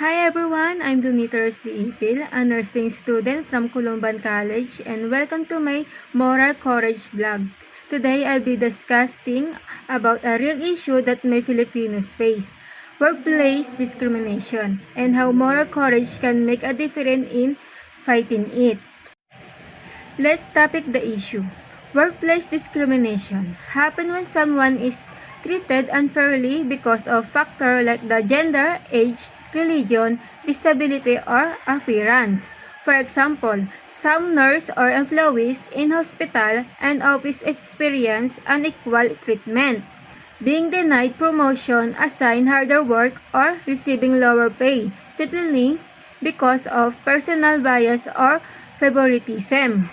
Hi everyone, I'm Donitors D. Ipil, a nursing student from Columban College and welcome to my Moral Courage vlog. Today I'll be discussing about a real issue that my Filipinos face, workplace discrimination and how moral courage can make a difference in fighting it. Let's topic the issue. Workplace discrimination happen when someone is treated unfairly because of factor like the gender, age, religion, disability, or appearance. For example, some nurse or employees in hospital and office experience unequal treatment, being denied promotion, assigned harder work, or receiving lower pay simply because of personal bias or favoritism.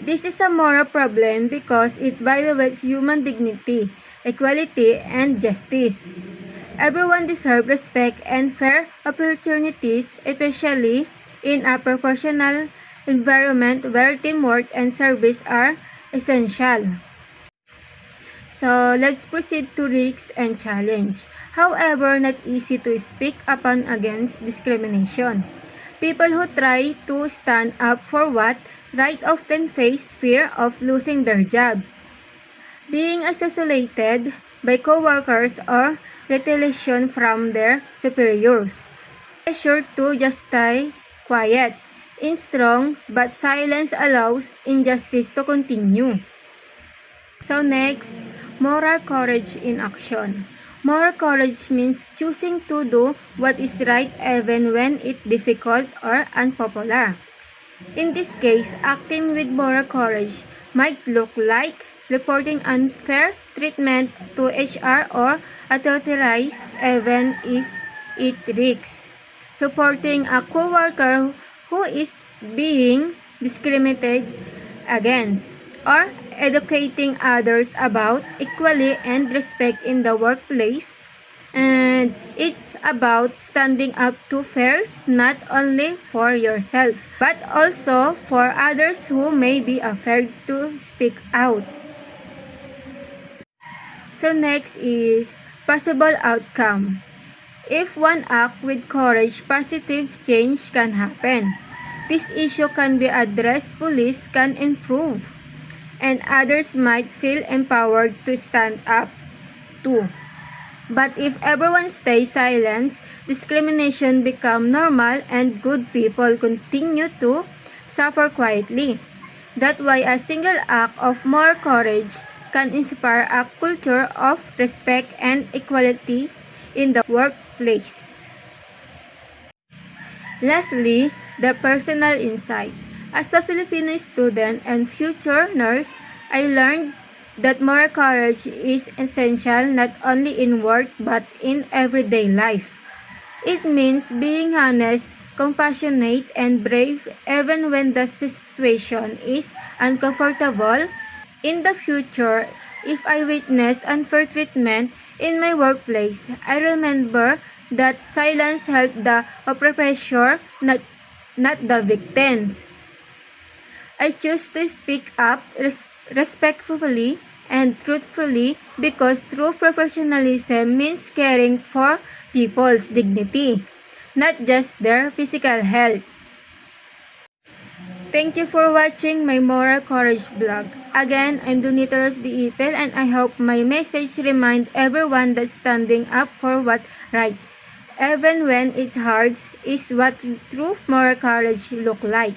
This is a moral problem because it violates human dignity, equality, and justice. Everyone deserves respect and fair opportunities, especially in a professional environment where teamwork and service are essential. So, let's proceed to risks and challenge. However, not easy to speak upon against discrimination. People who try to stand up for what right often face fear of losing their jobs, being isolated by coworkers or retaliation from their superiors. Pressure to just stay quiet, in strong, but silence allows injustice to continue. So next, moral courage in action. Moral courage means choosing to do what is right even when it's difficult or unpopular. In this case, acting with moral courage might look like reporting unfair treatment to HR or authorities even if it risks supporting a coworker who is being discriminated against or educating others about equality and respect in the workplace. And it's about standing up to fairs not only for yourself but also for others who may be afraid to speak out so next is possible outcome. If one act with courage positive change can happen. This issue can be addressed police can improve. And others might feel empowered to stand up too. But if everyone stays silent, discrimination become normal and good people continue to suffer quietly. That's why a single act of more courage can inspire a culture of respect and equality in the workplace. Lastly, the personal insight. As a Filipino student and future nurse, I learned that more courage is essential not only in work but in everyday life. It means being honest, compassionate, and brave even when the situation is uncomfortable. In the future, if I witness unfair treatment in my workplace, I remember that silence helped the oppressor, not, not the victims. I choose to speak up res- respectfully and truthfully because true professionalism means caring for people's dignity, not just their physical health. Thank you for watching my Moral Courage vlog. Again, I'm Donitoros D. Ipel and I hope my message remind everyone that standing up for what right, even when it's hard, is what true moral courage look like.